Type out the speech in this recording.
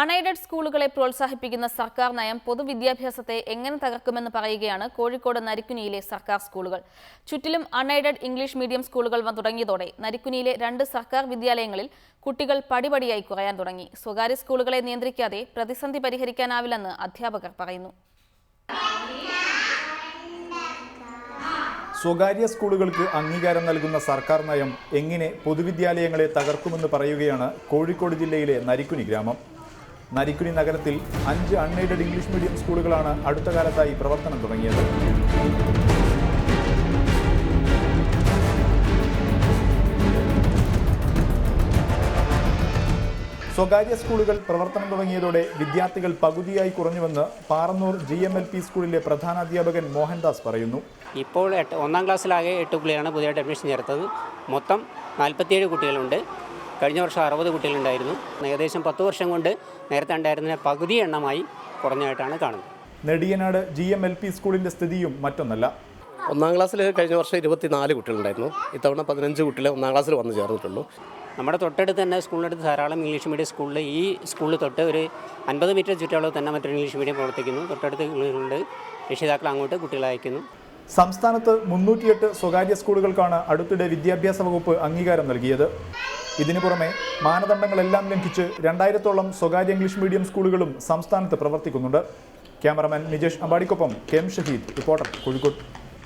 Unaided സ്കൂളുകളെ പ്രോത്സാഹിപ്പിക്കുന്ന സർക്കാർ നയം പൊതുവിദ്യാഭ്യാസത്തെ എങ്ങനെ തകർക്കുമെന്ന് പറയുകയാണ് കോഴിക്കോട് നരിക്കുനിയിലെ സർക്കാർ സ്കൂളുകൾ. ചുറ്റിലും അൺഎയ്ഡഡ് ഇംഗ്ലീഷ് മീഡിയം സ്കൂളുകൾ തുടങ്ങിയതോടെ നരിക്കുനിയിലെ രണ്ട് സർക്കാർ വിദ്യാലയങ്ങളിൽ കുട്ടികൾ പടിപടിയായി കുറയാൻ തുടങ്ങി. സ്വകാര്യ സ്കൂളുകളെ നിയന്ത്രിക്കാതെ പ്രതിസന്ധി പരിഹരിക്കാനാവില്ലെന്ന് അധ്യാപകർ പറയുന്നു. സ്വകാര്യ സ്കൂളുകൾക്ക് അംഗീകാരം നൽകുന്ന സർക്കാർ നയം എങ്ങനെ പൊതുവിദ്യാലയങ്ങളെ തകർക്കുമെന്ന് പറയുകയാണ് കോഴിക്കോട് ജില്ലയിലെ നരിക്കുനി ഗ്രാമം. നരിക്കുനി നഗരത്തിൽ അഞ്ച് അൺഎയ്ഡഡ് ഇംഗ്ലീഷ് മീഡിയം സ്കൂളുകളാണ് അടുത്ത കാലത്തായി പ്രവർത്തനം തുടങ്ങിയത്. സ്വകാര്യ സ്കൂളുകൾ പ്രവർത്തനം തുടങ്ങിയതോടെ വിദ്യാർത്ഥികൾ പകുതിയായി കുറഞ്ഞുവെന്ന് Parannur G M L P സ്കൂളിലെ പ്രധാനാധ്യാപകൻ മോഹൻദാസ് പറയുന്നു. ഇപ്പോൾ എട്ട് ഒന്നാം ക്ലാസ്സിലാകെ എട്ട് കുട്ടികളാണ് പുതിയതായിട്ട് അഡ്മിഷൻ ചേർത്തത്. മൊത്തം നാൽപ്പത്തിയേഴ് കുട്ടികളുണ്ട്. കഴിഞ്ഞ വർഷം അറുപത് കുട്ടികളുണ്ടായിരുന്നു. ഏകദേശം പത്ത് വർഷം കൊണ്ട് നേരത്തെ ഉണ്ടായിരുന്ന പകുതി എണ്ണമായി കുറഞ്ഞതായിട്ടാണ് കാണുന്നത്. Nediyanad G M L P സ്കൂളിന്റെ സ്ഥിതിയും മറ്റൊന്നല്ല. ഒന്നാം ക്ലാസ്സിൽ കഴിഞ്ഞ വർഷം ഇരുപത്തിനാല് കുട്ടികളുണ്ടായിരുന്നു. ഇത്തവണ പതിനഞ്ച് കുട്ടികളെ ഒന്നാം ക്ലാസ്സിൽ വന്ന് ചേർന്നിട്ടുള്ളൂ. നമ്മുടെ തൊട്ടടുത്ത് തന്നെ സ്കൂളിനടുത്ത് ധാരാളം ഇംഗ്ലീഷ് മീഡിയം സ്കൂളിൽ ഈ സ്കൂളിൽ തൊട്ട് ഒരു അൻപത് മീറ്റർ ചുറ്റളവ് തന്നെ മറ്റൊരു ഇംഗ്ലീഷ് മീഡിയം പ്രവർത്തിക്കുന്നു. തൊട്ടടുത്ത് ഉണ്ട് രക്ഷിതാക്കൾ അങ്ങോട്ട് കുട്ടികളെ അയക്കുന്നു. സംസ്ഥാനത്ത് മുന്നൂറ്റിയെട്ട് സ്വകാര്യ സ്കൂളുകൾക്കാണ് അടുത്തിടെ വിദ്യാഭ്യാസ വകുപ്പ് അംഗീകാരം നൽകിയത്. ഇതിനു പുറമെ മാനദണ്ഡങ്ങളെല്ലാം ലംഘിച്ച് രണ്ടായിരത്തോളം സ്വകാര്യ ഇംഗ്ലീഷ് മീഡിയം സ്കൂളുകളും സംസ്ഥാനത്ത് പ്രവർത്തിക്കുന്നുണ്ട്. Cameraman Nijesh അമ്പാടിക്കൊപ്പം K M Shaheed reporter Kozhikode.